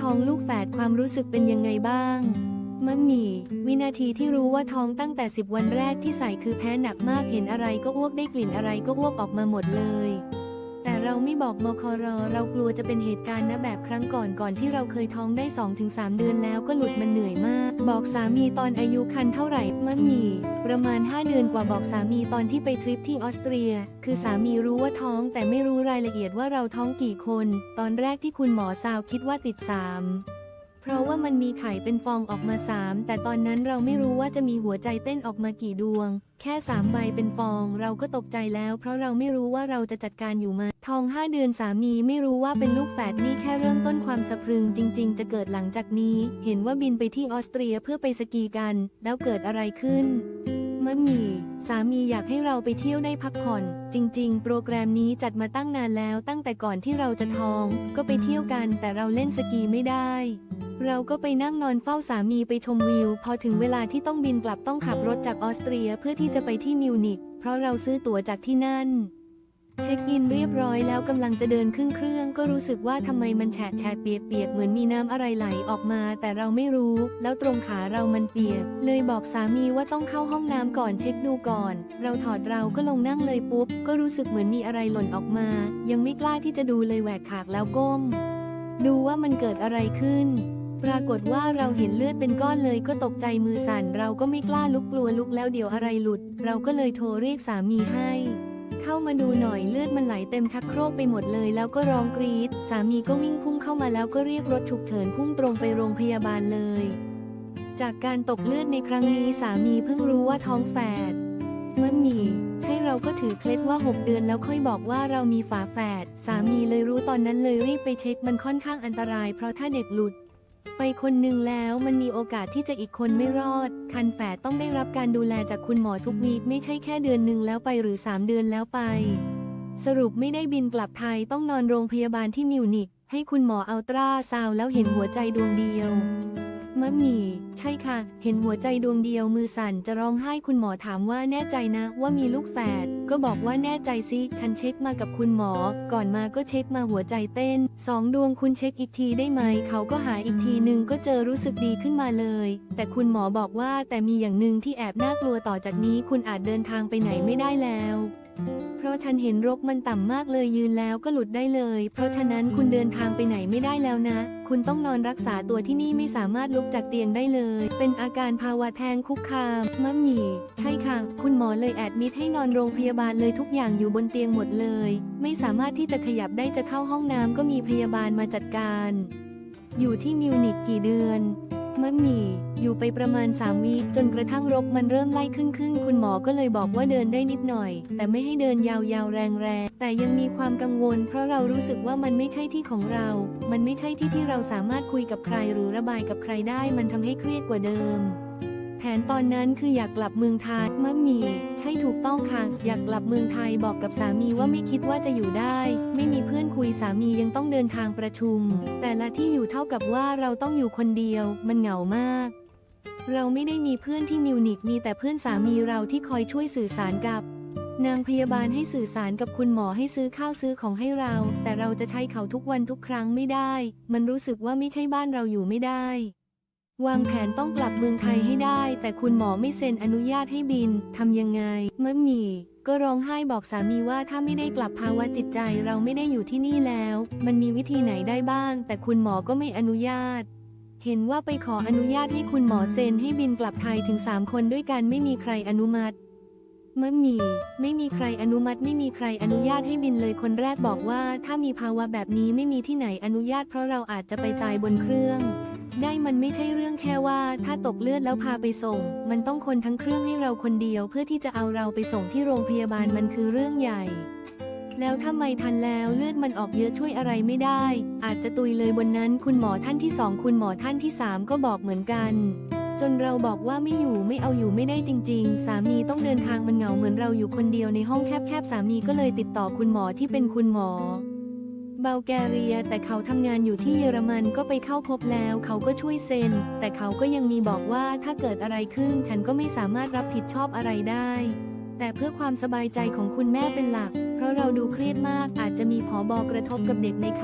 ท้องลูกแฝดความรู้สึกเป็นยังไงบ้างมัมมี่วินาทีที่รู้ว่าท้องตั้งแต่สิบวันแรกที่ใส่คือแพ้หนักมากเห็นอะไรก็อ้วกได้กลิ่นอะไรก็อ้วกออกมาหมดเลย เราไม่บอกมคร เรากลัวจะเป็นเหตุการณ์นะแบบครั้งก่อนก่อนที่เราเคยท้องได้ 2-3 เดือนแล้วก็หลุดมันเหนื่อยมาก บอกสามีตอนอายุคันเท่าไหร่มะหมี่ประมาณ 5 เดือนกว่าบอกสามีตอนที่ไปทริปที่ออสเตรีย คือสามีรู้ว่าท้องแต่ไม่รู้รายละเอียดว่าเราท้องกี่คน ตอนแรกที่คุณหมอซาวคิดว่าติดสาม เพราะว่ามันมีไข่เป็นฟองออกมาสามแต่ตอนนั้นเราไม่รู้ว่าจะมีหัวใจเต้นออกมากี่ดวง แค่สามใบเป็นฟองเราก็ตกใจแล้ว เพราะเราไม่รู้ว่าเราจะจัดการอยู่มา ทองห้าเดือนสามีไม่รู้ว่าเป็นลูกแฝดนี่แค่เริ่มต้นความสะพรึงจริง ๆ จะเกิดหลังจากนี้ เห็นว่าบินไปที่ออสเตรียเพื่อไปสกีกัน แล้วเกิดอะไรขึ้น มะหมี่สามีอยากให้เราไปเที่ยวได้พักผ่อน จริง ๆ โปรแกรมนี้จัดมาตั้งนานแล้วตั้งแต่ก่อนที่เราจะท้อง ก็ไปเที่ยวกันแต่เราเล่นสกีไม่ได้ เราก็ไปนั่งนอนเฝ้าสามีไปชมวิว พอถึงเวลาที่ต้องบินกลับต้องขับรถจากออสเตรียเพื่อที่จะไปที่มิวนิกเพราะเราซื้อตั๋วจากที่นั่น เช็คอินเรียบร้อยแล้วกำลังจะเดินขึ้นเครื่อง ก็รู้สึกว่าทำไมมันแฉะแฉะเปียกเปียกๆเหมือนมีน้ำอะไรไหลออกมา แต่เราไม่รู้ แล้วตรงขาเรามันเปียก เลยบอกสามีว่าต้องเข้าห้องน้ำก่อนเช็คดูก่อน เราถอดเราก็ลงนั่งเลยปุ๊บ ก็รู้สึกเหมือนมีอะไรหล่นออกมา ยังไม่กล้าที่จะดูเลยแหวกขากแล้วก้ม ดูว่ามันเกิดอะไรขึ้นปรากฏว่าเราเห็นเลือดเป็นก้อนเลยก็ตกใจมือสั่นเราก็ไม่กล้าลุกกลัวลุกแล้วเดี๋ยวอะไรหลุด เราก็เลยโทรเรียกสามีให้ เข้ามาดูหน่อยเลือดมันไหลเต็มชักโครกไปหมดเลยแล้วก็ร้องกรีด สามีก็วิ่งพุ่งเข้ามาแล้วก็เรียกรถฉุกเฉินพุ่งตรงไปโรงพยาบาลเลย จากการตกเลือดในครั้งนี้สามีเพิ่งรู้ว่าท้องแฝดมะหมี่ใช่เราก็ถือเคล็ดว่า 6 เดือนแล้วค่อยบอกว่าเรามีฝาแฝด สามีเลยรู้ตอนนั้นเลยรีบไปเช็คมันค่อนข้างอันตรายเพราะถ้าเด็กหลุด ไปคนหนึ่งแล้วมันมีโอกาสที่จะอีกคนไม่รอด คันแฝดต้องได้รับการดูแลจากคุณหมอทุกวีคไม่ใช่แค่เดือนหนึ่งแล้วไปหรือ 3 เดือนแล้วไป สรุปไม่ได้บินกลับไทยต้องนอนโรงพยาบาลที่มิวนิกให้คุณหมออัลตราซาวแล้วเห็นหัวใจดวงเดียว มะหมี่ ใช่ค่ะ เห็นหัวใจดวงเดียวมือสั่นจะร้องไห้คุณหมอถามว่าแน่ใจนะว่ามีลูกแฝด ก็บอกว่าแน่ใจสิ ฉันเช็คมากับคุณหมอ ก่อนมาก็เช็คมาหัวใจเต้น สองดวงคุณเช็คอีกทีได้ไหม เขาก็หาอีกทีหนึ่งก็เจอรู้สึกดีขึ้นมาเลย แต่คุณหมอบอกว่าแต่มีอย่างหนึ่งที่แอบน่ากลัวต่อจากนี้ คุณอาจเดินทางไปไหนไม่ได้แล้วเพราะฉันเห็นรกมันต่ำมากเลยยืนแล้วก็หลุดได้เลย เพราะฉะนั้นคุณเดินทางไปไหนไม่ได้แล้วนะ คุณต้องนอนรักษาตัวที่นี่ไม่สามารถลุกจากเตียงได้เลย เป็นอาการภาวะแทงคุกคามมะหมี่ ใช่ค่ะ คุณหมอเลยแอดมิดให้นอนโรงพยาบาลเลยทุกอย่างอยู่บนเตียงหมดเลย ไม่สามารถที่จะขยับได้จะเข้าห้องน้ำก็มีพยาบาลมาจัดการ อยู่ที่มิวนิกกี่เดือน มะหมี่ อยู่ไปประมาณ 3 วีจนกระทั่งรกมันเริ่มไล่ขึ้นขึ้น คุณหมอก็เลยบอกว่าเดินได้นิดหน่อย แต่ไม่ให้เดินยาวๆแรงๆ แต่ยังมีความกังวล เพราะเรารู้สึกว่ามันไม่ใช่ที่ของเรา มันไม่ใช่ที่ที่เราสามารถคุยกับใครหรือระบายกับใครได้ มันทำให้เครียดกว่าเดิม แผนตอนนั้นคืออยากกลับเมืองไทยมะหมี่ ใช่ถูกต้องค่ะ อยากกลับเมืองไทยบอกกับสามีว่าไม่คิดว่าจะอยู่ได้ ไม่มีเพื่อนคุยสามียังต้องเดินทางประชุม แต่ละที่อยู่เท่ากับว่าเราต้องอยู่คนเดียว มันเหงามากเราไม่ได้มีเพื่อนที่มิวนิกมีแต่เพื่อนสามีเราที่คอยช่วยสื่อสารกับ นางพยาบาลให้สื่อสารกับคุณหมอให้ซื้อข้าวซื้อของให้เรา แต่เราจะใช้เขาทุกวันทุกครั้งไม่ได้ มันรู้สึกว่าไม่ใช่บ้านเราอยู่ไม่ได้ วางแผนต้องกลับเมืองไทยให้ได้ แต่คุณหมอไม่เซ็นอนุญาตให้บิน ทำยังไงมะหมี่ก็ร้องไห้บอกสามีว่าถ้าไม่ได้กลับภาวะจิตใจเราไม่ได้อยู่ที่นี่แล้ว มันมีวิธีไหนได้บ้าง แต่คุณหมอก็ไม่อนุญาต เห็นว่าไปขออนุญาตให้คุณหมอเซ็นให้บินกลับไทยถึง 3 คนด้วยกันไม่มีใครอนุมัติมะหมี่ไม่มีใครอนุมัติไม่มีใครอนุญาตให้บินเลยคนแรกบอกว่า ถ้ามีภาวะแบบนี้ไม่มีที่ไหนอนุญาตเพราะเราอาจจะไปตายบนเครื่อง ได้มันไม่ใช่เรื่องแค่ว่า ถ้าตกเลือดแล้วพาไปส่ง มันต้องคนทั้งเครื่องให้เราคนเดียวเพื่อที่จะเอาเราไปส่งที่โรงพยาบาลมันคือเรื่องใหญ่ แล้วถ้าไม่ทันแล้วเลือดมันออกเยอะช่วยอะไรไม่ได้ อาจจะตุยเลยบนนั้น คุณหมอท่านที่สองคุณหมอท่านที่สามก็บอกเหมือนกัน จนเราบอกว่าไม่อยู่ไม่เอาอยู่ไม่ได้จริง ๆ สามีต้องเดินทางมันเหงาเหมือนเราอยู่คนเดียวในห้องแคบๆสามีก็เลยติดต่อคุณหมอที่เป็นคุณหมอ บลแกเรีย แต่เขาทำงานอยู่ที่เยอรมันก็ไปเข้าพบแล้ว เขาก็ช่วยเซ็น แต่เขาก็ยังมีบอกว่าถ้าเกิดอะไรขึ้น ฉันก็ไม่สามารถรับผิดชอบอะไรได้ แต่เพื่อความสบายใจของคุณแม่เป็นหลัก เพราะเราดูเครียดมากอาจจะมีผอบอกระทบกับเด็กในครรภ์